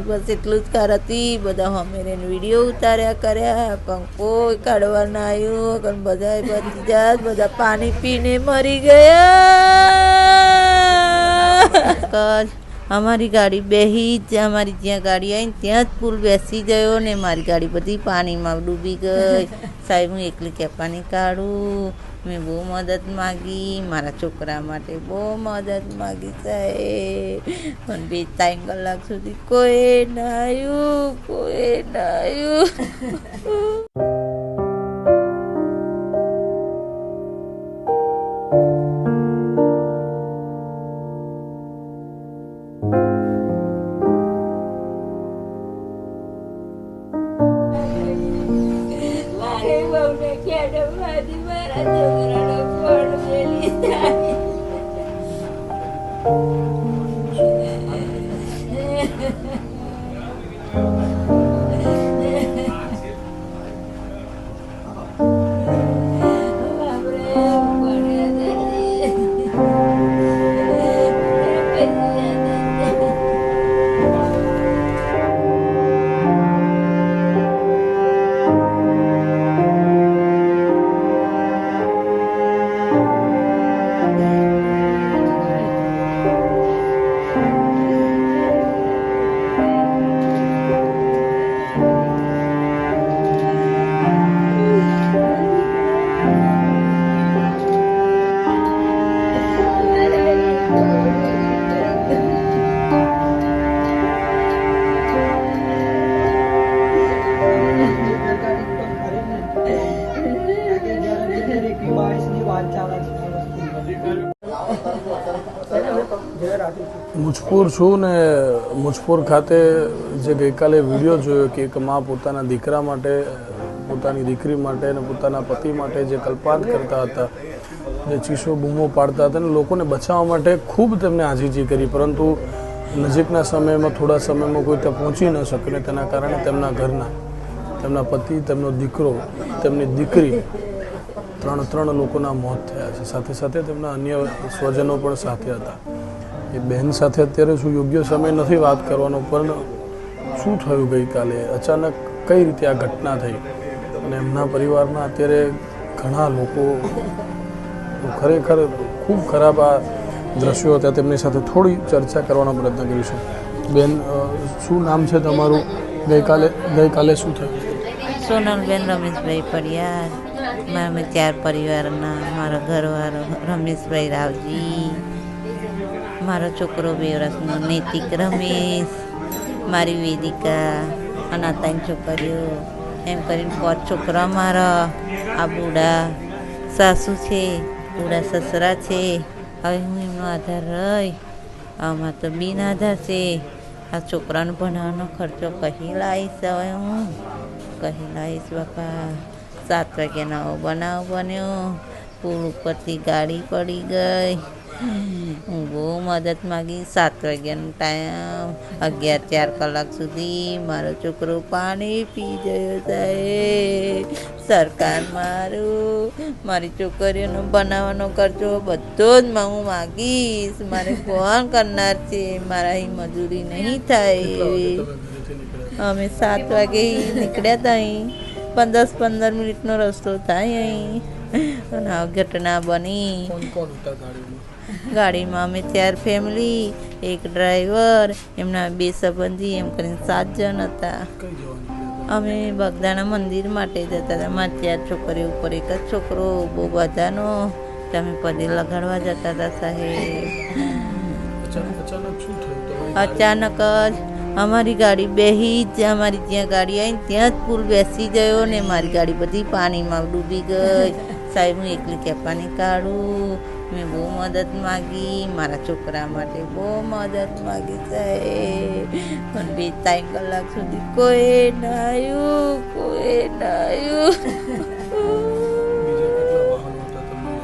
બસ એટલું જ કરતી બધા અમે વીડિયો ઉતાર્યા કર્યા પણ કોઈ કાઢવા ના આવ્યું પણ બધા બધી બધા પાણી પીને મરી ગયા. અમારી ગાડી બેહી જ, અમારી જ્યાં ગાડી આવી ત્યાં જ પુલ બેસી ગયો ને મારી ગાડી બધી પાણીમાં ડૂબી ગઈ. સાહેબ, હું એકલી કેપાની કાઢું. મેં બહુ મદદ માગી, મારા છોકરા માટે બહુ મદદ માગી સાહેબ. પણ બે ત્રણ કલાક સુધી કોઈ ના આવ્યું કોઈ ના મુજપુર છું ને મુજપુર ખાતે જે ગઈકાલે વીડિયો જોયો કે એક મા પોતાના દીકરા માટે, પોતાની દીકરી માટે અને પોતાના પતિ માટે જે કલ્પાંત કરતા હતા, જે ચીસો બૂમો પાડતા હતા અને લોકોને બચાવવા માટે ખૂબ તેમને આજીજી કરી. પરંતુ નજીકના સમયમાં, થોડા સમયમાં કોઈ ત્યાં પહોંચી ન શકે ને તેના કારણે તેમના ઘરના, તેમના પતિ, તેમનો દીકરો, તેમની દીકરી ત્રણ ત્રણ લોકોના મોત થયા છે. સાથે સાથે તેમના અન્ય સ્વજનો પણ સાથે હતા. એ બહેન સાથે અત્યારે શું યોગ્ય સમય નથી વાત કરવાનો, પણ શું થયું ગઈકાલે? અચાનક કઈ રીતે આ ઘટના થઈ? અને એમના પરિવારના અત્યારે ઘણા લોકો ખરેખર ખૂબ ખરાબ આ દ્રશ્યો હતા. તેમની સાથે થોડી ચર્ચા કરવાનો પ્રયત્ન કરીશું. બેન શું નામ છે તમારું? ગઈકાલે ગઈકાલે શું થયું? સોનલબેન રમેશભાઈ પરિયાર મારા ચાર પરિવારના, મારો ઘરવાળો રમેશભાઈ રાવજી, મારો છોકરો બે વર્ષનો નૈતિક રમેશ, મારી વેદિકા અને છોકરીઓ, એમ કરીને પાંચ છોકરા મારા, આ બુઢા સાસુ છે બુઢા સસરા છે. હવે હું એમનો આધાર રહી આમાં તો બિન આધાર છે. આ છોકરાનો ભણાવવાનો ખર્ચો કહી લાવીશ હવે હું. કહી લાવીશ બાપા. સાત વાગ્યાનો નવો બનાવ બન્યો. પુલ ઉપરથી ગાડી પડી ગઈ. હું બહુ મદદ માગી. સાત વાગ્યાનો ટાઈમ. અગિયાર ચાર કલાક સુધી મારો છોકરો પાણી પી ગયો સાહેબ. સરકાર મારું. મારી છોકરીઓનો બનાવવાનો ખર્ચો બધો જ હું માગીશ. મારે કોણ કરનાર છે? મારા અહીં મજૂરી નહીં થાય. અમે સાત વાગે નીકળ્યા હતા અહીં. પંદર પંદર મિનિટનો રસ્તો થાય અહીં. અને આ ઘટના બની. ગાડીમાં? અમે ચાર ફેમિલી એક ડ્રાઈવર એમના બે સંબંધી એમ કરીને સાત જણ હતા. અમે બગદાણા મંદિર માટે જતા હતા. મારા ચાર છોકરી ઉપર એક જ છોકરો બહુ બધાનો. તમે પદે લગાડવા જતા હતા સાહેબ. અચાનક જ અમારી ગાડી બેહી જ અમારી જ્યાં ગાડી આવી ત્યાં જ પુલ બેસી ગયો ને મારી ગાડી બધી પાણીમાં ડૂબી ગઈ. સાહેબ, હું એકલી કેપાની કાઢું, મેં બહુ મદદ માગી, મારા છોકરા માટે બહુ મદદ માગી સાહેબ. પણ બે ત્રણ કલાક સુધી કોઈ ના આવ્યું કોઈ ના આવ્યું બીજા કેટલા વાહનો હતા તમને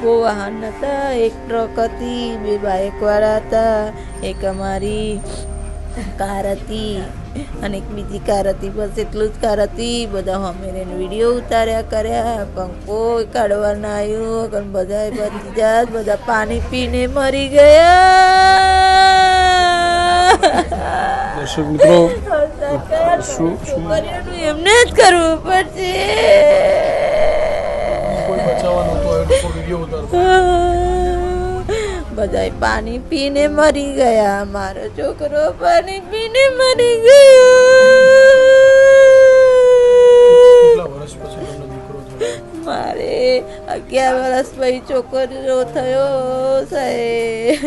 બહુ વાહન હતા એક ટ્રક હતી, બે બાઇકવાળા હતા, એક અમારી કાર હતી અને એક બીજી કાર હતી બસ એટલું જ કાર હતી. બધા અમે વીડિયો ઉતાર્યા કર્યા પણ કોઈ કાઢવા ના આવ્યું પણ બધા જાત બધા પાણી પીને મરી ગયા. દર્શક મિત્રો એમને જ કરવું પડશે. બધાય પાણી પીને મરી ગયા. મારો છોકરો પાણી પીને મરી ગયો. મારે અગિયાર વર્ષ પછી છોકરો થયો સાહેબ.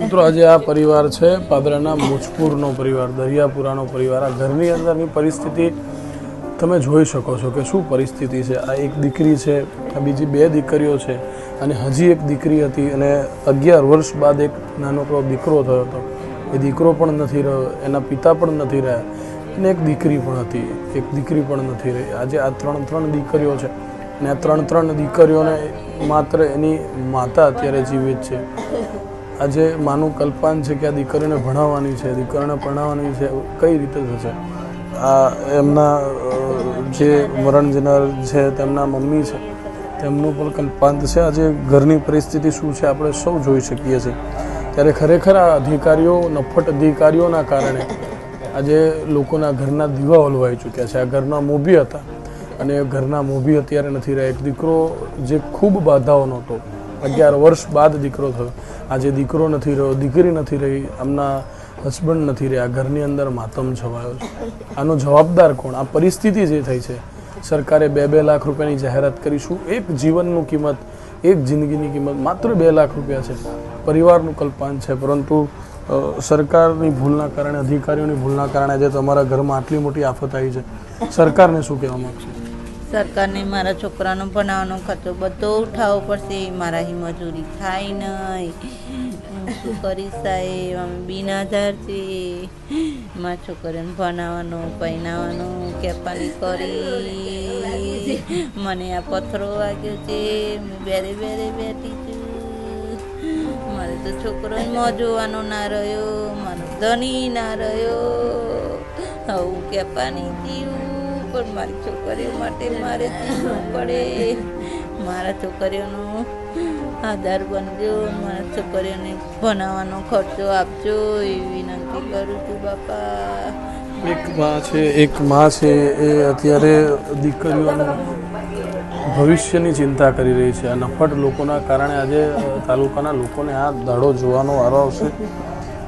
મિત્રો આજે આ પરિવાર છે પાદરાના મુજપુરનો પરિવાર દરિયાપુરાનો પરિવાર. આ ઘરની અંદરની પરિસ્થિતિ તમે જોઈ શકો છો કે શું પરિસ્થિતિ છે. આ એક દીકરી છે આ બીજી બે દીકરીઓ છે. અને હજી એક દીકરી હતી અને અગિયાર વર્ષ બાદ એક નાનકડો દીકરો થયો હતો. એ દીકરો પણ નથી રહ્યો, એના પિતા પણ નથી રહ્યા અને એક દીકરી પણ હતી, એક દીકરી પણ નથી રહી. આજે આ ત્રણ ત્રણ દીકરીઓ છે અને આ ત્રણ ત્રણ દીકરીઓને માત્ર એની માતા અત્યારે જીવિત છે. આજે માનું કલ્પાન છે કે આ દીકરીને ભણાવવાની છે, દીકરીને ભણાવવાની છે કઈ રીતે થશે? આ એમના જે મરણ જનાર છે, તેમના મમ્મી છે તેમનું પણ કલ્પાંત છે. આજે ઘરની પરિસ્થિતિ શું છે આપણે સૌ જોઈ શકીએ છીએ. ત્યારે ખરેખર આ અધિકારીઓ, નફટ અધિકારીઓના કારણે આજે લોકોના ઘરના દીવા ઓલવાઈ ચૂક્યા છે. આ ઘરના મોભી હતા અને ઘરના મોભી અત્યારે નથી રહ્યા. એક દીકરો જે ખૂબ બાધાઓનો હતો અગિયાર વર્ષ બાદ દીકરો થયો. આજે દીકરો નથી રહ્યો, દીકરી નથી રહી, આમના હસબન્ડ નથી રહ્યા. ઘરની અંદર માતમ છવાયો છે. આનો જવાબદાર કોણ? આ પરિસ્થિતિ જે થઈ છે સરકારે બે બે લાખ રૂપિયાની જાહેરાત કરીશું. એક જીવનનું કિંમત, એક જિંદગીની કિંમત માત્ર બે લાખ રૂપિયા છે. પરિવારનું કલ્પાન છે, પરંતુ સરકારની ભૂલના કારણે, અધિકારીઓની ભૂલના કારણે આજે તમારા ઘરમાં આટલી મોટી આફત આવી છે. સરકારને શું કહેવા માગશો? સરકારને મારા છોકરાનો ભણાવવાનો ખર્ચો બધો ઉઠાવવો પડશે. મારાથી મજૂરી થાય નહીં. શું કરીશ સાહેબ અમે બિનાધાર છે મારા છોકરાને ભણાવવાનો પહેણાવવાનું કેપાલી કરી. મને આ પથ્થરો વાગ્યો છે, હું બેરે બેરે બેઠી છું. મારે તો છોકરો જોવાનો ના રહ્યો, મારો ધણી ના રહ્યો. હું કેપાની જીવું, પણ મારી છોકરીઓ માટે મારે જીવવું પડે. મારા છોકરીઓનો આધાર બનજો મારા છોકરીઓને ભણાવવાનો ખર્ચો આપજો, એવી વિનંતી કરું છું, બાપા. એક માં છે, એક માં છે, એ અત્યારે દીકરીઓનું ભવિષ્યની ચિંતા કરી રહી છે. આ નફટ લોકોના કારણે આજે તાલુકાના લોકોને આ દાડો જોવાનો વારો આવશે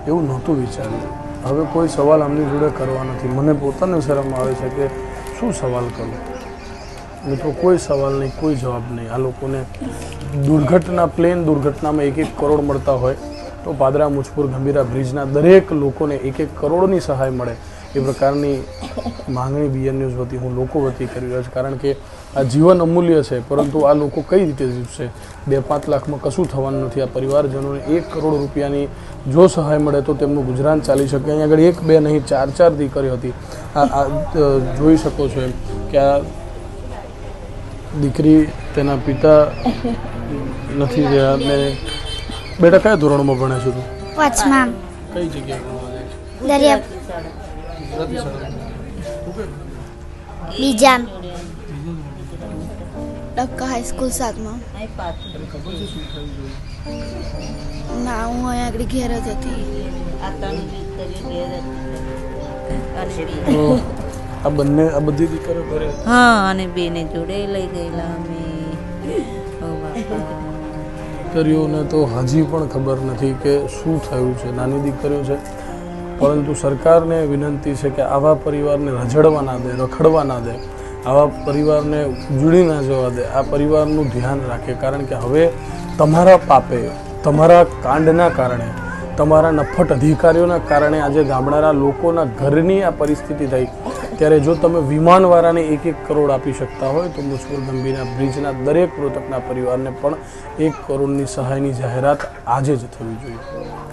એવું નહોતું વિચાર્યું. હવે કોઈ સવાલ આમની જોડે કરવા નથી. મને પોતાને શરમ આવે છે કે શું સવાલ કરું? મિત્રો કોઈ સવાલ નહીં, કોઈ જવાબ નહીં. આ લોકોને દુર્ઘટના, પ્લેન દુર્ઘટનામાં એક એક કરોડ મળતા હોય તો પાદરા મુજપુર ગંભીરા બ્રિજના દરેક લોકોને એક એક કરોડની સહાય મળે એ પ્રકારની માંગણી બીએન ન્યૂઝ વતી હું લોકો વતી કરી રહ્યો છું. કારણ કે આ જીવન અમૂલ્ય છે, પરંતુ આ લોકો કઈ રીતે જીવશે બે પાંચ લાખમાં કશું થવાનું નથી. આ પરિવારજનોને એક કરોડ રૂપિયાની જો સહાય મળે તો તેમનું ગુજરાન ચાલી શકે. અહીંયા આગળ એક, બે નહીં, ચાર ચાર દીકરી હતી. આ જોઈ શકો છો એમ કે આ દીકરી તેના પિતા નથી રહ્યા. ને બેટા કયા ધોરણમાં ભણે છે તું? પાંચમા. કઈ જગ્યાએ દરિયા. બીજા ડક્કા હાઈસ્કૂલ સાતમાં. ના હું અહીંયા આગળ ઘેર જ હતી. આ બંને આ બધી દીકરીઓ ઘરે? હા અને બેને જોડે લઈ ગયેલા અમે. દીકરીઓને તો હજી પણ ખબર નથી કે શું થયું છે. નાની દીકરીઓ છે. પરંતુ સરકારને વિનંતી છે કે આવા પરિવારને રઝડવા ના દે રખડવા ના દે. આવા પરિવારને ઉજળી ના જવા દે. આ પરિવારનું ધ્યાન રાખે. કારણ કે હવે તમારા પાપે તમારા કાંડના કારણે તમારા નફટ અધિકારીઓના કારણે આજે ગામડાના લોકોના ઘરની આ પરિસ્થિતિ થઈ. ત્યારે જો તમે વિમાનવાળાને એક એક કરોડ આપી શકતા હોય, તો મુશ્કેલ ગંભીરના બ્રિજના દરેક મૃતકના પરિવારને પણ એક કરોડની સહાયની જાહેરાત આજે જ થવી જોઈએ.